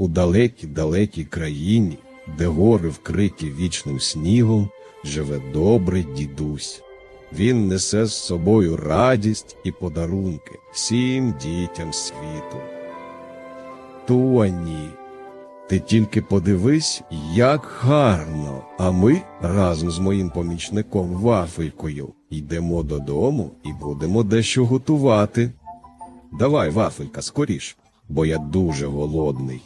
У далекій далекій країні, де гори вкриті вічним снігом, живе добрий дідусь. Він несе з собою радість і подарунки всім дітям світу. Тоні, ти тільки подивись, як гарно. А ми разом з моїм помічником Вафелькою йдемо додому і будемо дещо готувати. Давай, Вафелька, скоріш, бо я дуже голодний.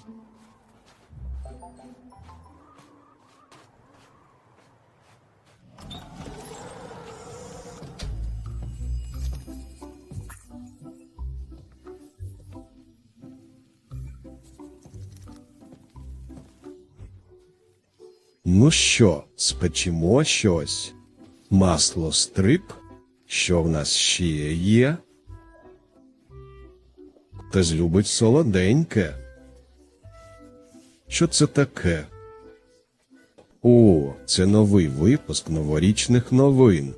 Ну що, спечемо щось? Масло стрип? Що в нас ще є? Хтось любить солоденьке. Що це таке? О, це новий випуск новорічних новин.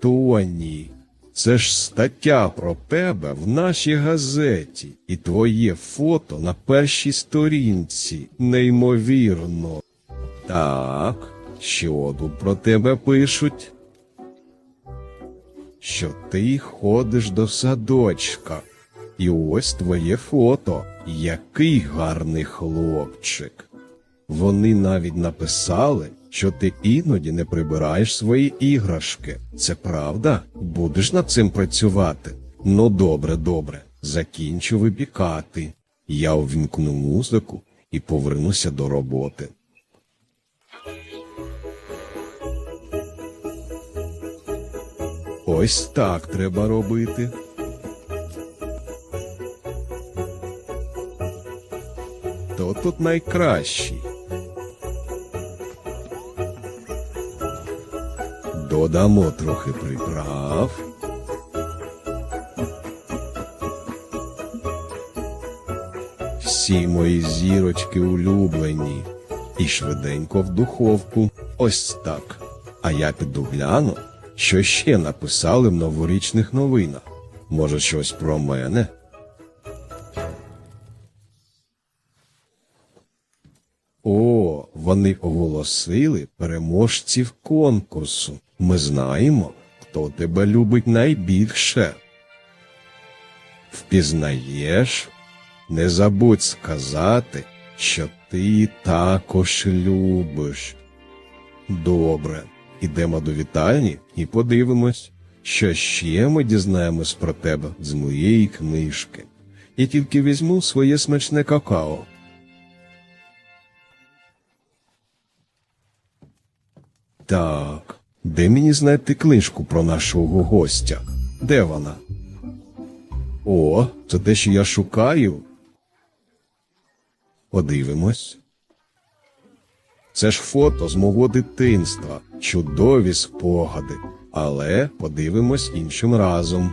Тоні, це ж стаття про тебе в нашій газеті, і твоє фото на першій сторінці. Неймовірно. Так, що тут про тебе пишуть? Що ти ходиш до садочка. І ось твоє фото. Який гарний хлопчик. Вони навіть написали, що ти іноді не прибираєш свої іграшки. Це правда? Будеш над цим працювати? Ну, добре, добре. Закінчу випікати. Я увімкну музику і повернуся до роботи. Ось так треба робити. Хто тут найкращий? Додамо трохи приправ. Всі мої зірочки улюблені. І швиденько в духовку. Ось так. А я піду гляну, що ще написали в новорічних новинах. Може, щось про мене? О, вони оголосили переможців конкурсу. Ми знаємо, хто тебе любить найбільше. Впізнаєш? Не забудь сказати, що ти також любиш. Добре, ідемо до вітальні і подивимось, що ще ми дізнаємось про тебе з моєї книжки. Я тільки візьму своє смачне какао. Так, де мені знайти книжку про нашого гостя? Де вона? О, це те, що я шукаю. Подивимось. Це ж фото з мого дитинства, чудові спогади. Але подивимось іншим разом.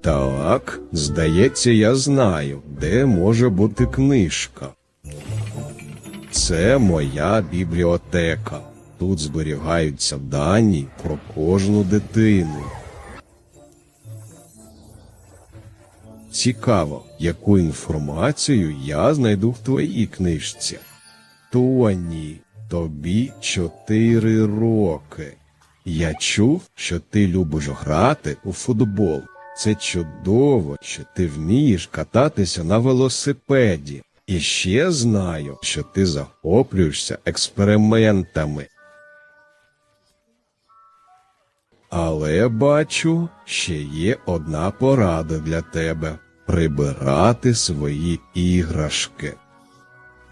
Так, здається, я знаю, де може бути книжка. Це моя бібліотека. Тут зберігаються дані про кожну дитину. Цікаво, яку інформацію я знайду в твоїй книжці. Тоні, тобі чотири роки. Я чув, що ти любиш грати у футбол. Це чудово, що ти вмієш кататися на велосипеді. І ще знаю, що ти захоплюєшся експериментами. Але бачу, ще є одна порада для тебе прибирати свої іграшки.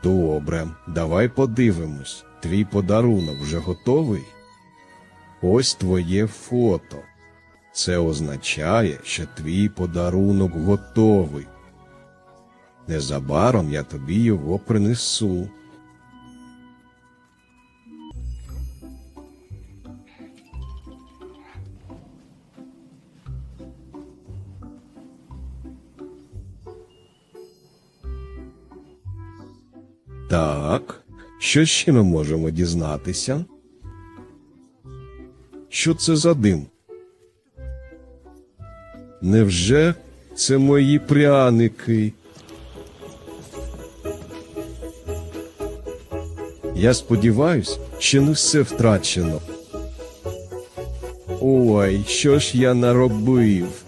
Добре, давай подивимось. Твій подарунок вже готовий? Ось твоє фото. Це означає, що твій подарунок готовий. Незабаром я тобі його принесу. Так, що ще ми можемо дізнатися? Що це за дим? Невже це мої пряники? Я сподіваюсь, що не все втрачено. Ой, що ж я наробив?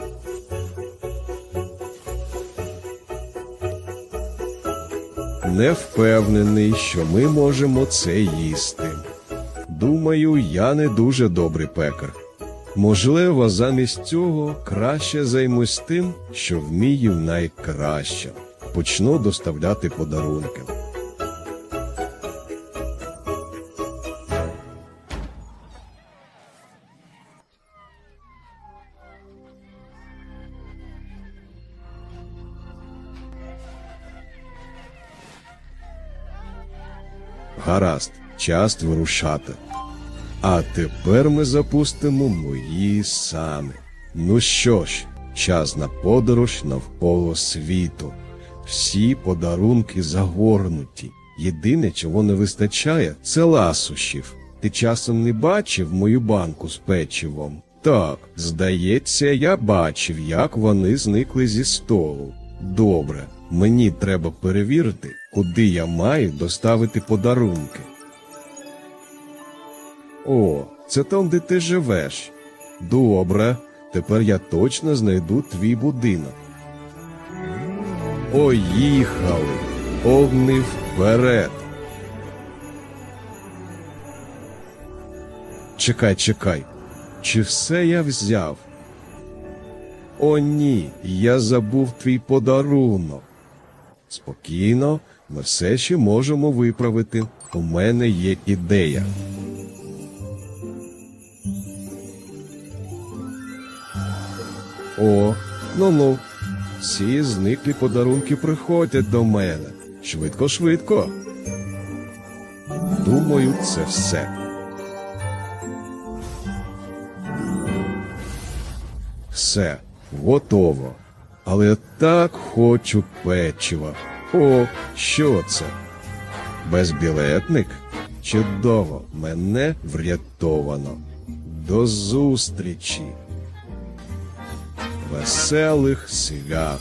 Не впевнений, що ми можемо це їсти. Думаю, я не дуже добрий пекар. Можливо, замість цього краще займусь тим, що вмію найкраще. Почну доставляти подарунки. Гаразд, час вирушати. А тепер ми запустимо мої сани. Ну що ж, час на подорож навколо світу. Всі подарунки загорнуті. Єдине, чого не вистачає, це ласощів. Ти часом не бачив мою банку з печивом? Так, здається, я бачив, як вони зникли зі столу. Добре, мені треба перевірити, куди я маю доставити подарунки. О, це там, де ти живеш. Добре, тепер я точно знайду твій будинок. Поїхали! Огни вперед! Чекай, чекай. Чи все я взяв? О, ні, я забув твій подарунок. Спокійно, ми все ще можемо виправити. У мене є ідея. О, ну ну. Всі зниклі подарунки приходять до мене. Швидко, швидко. Думаю, це все. Все, готово. Але так хочу печива. О, що це? Безбілетник? Чудово, мене врятовано. До зустрічі. Веселих свят.